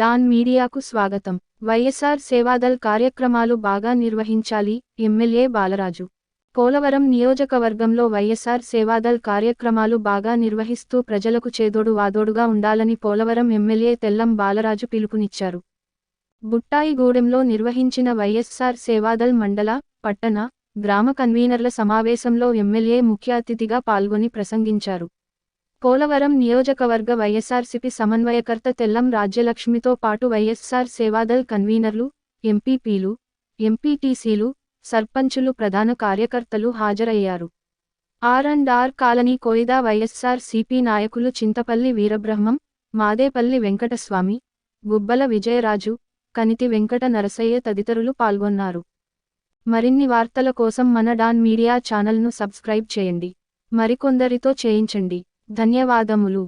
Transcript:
Don మీడియాకు స్వాగతం. వైఎస్ఆర్ సేవాదల్ కార్యక్రమాలు బాగా నిర్వహించాలి ఎమ్మెల్యే బాలరాజు. పోలవరం నియోజకవర్గంలో వైఎస్ఆర్ సేవాదల్ కార్యక్రమాలు బాగా నిర్వహిస్తూ ప్రజలకు చేదోడు వాదోడుగా ఉండాలని పోలవరం ఎమ్మెల్యే తెల్లం బాలరాజు పిలుపునిచ్చారు. బుట్టాయిగూడెంలో నిర్వహించిన వైఎస్ఆర్ సేవాదల్ మండల పట్టణ గ్రామ కన్వీనర్ల సమావేశంలో ఎమ్మెల్యే ముఖ్య అతిథిగా పాల్గొని ప్రసంగించారు. పోలవరం నియోజకవర్గ వైఎస్ఆర్సిపి సమన్వయకర్త తెల్లం రాజ్యలక్ష్మితో పాటు వైఎస్ఆర్ సేవాదల్ కన్వీనర్లు ఎంపీపీలు ఎంపీటీసీలు సర్పంచులు ప్రధాన కార్యకర్తలు హాజరయ్యారు. R and R colony Koida YSRCP నాయకులు చింతపల్లి వీరబ్రహ్మం మాదేపల్లి వెంకటస్వామి గుబ్బల విజయరాజు కనితి వెంకట నరసయ్య తదితరులు పాల్గొన్నారు. మరిన్ని వార్తల కోసం మన డాన్ మీడియా ఛానల్ను సబ్స్క్రైబ్ చేయండి. మరికొందరితో చేయించండి. ధన్యవాదములు.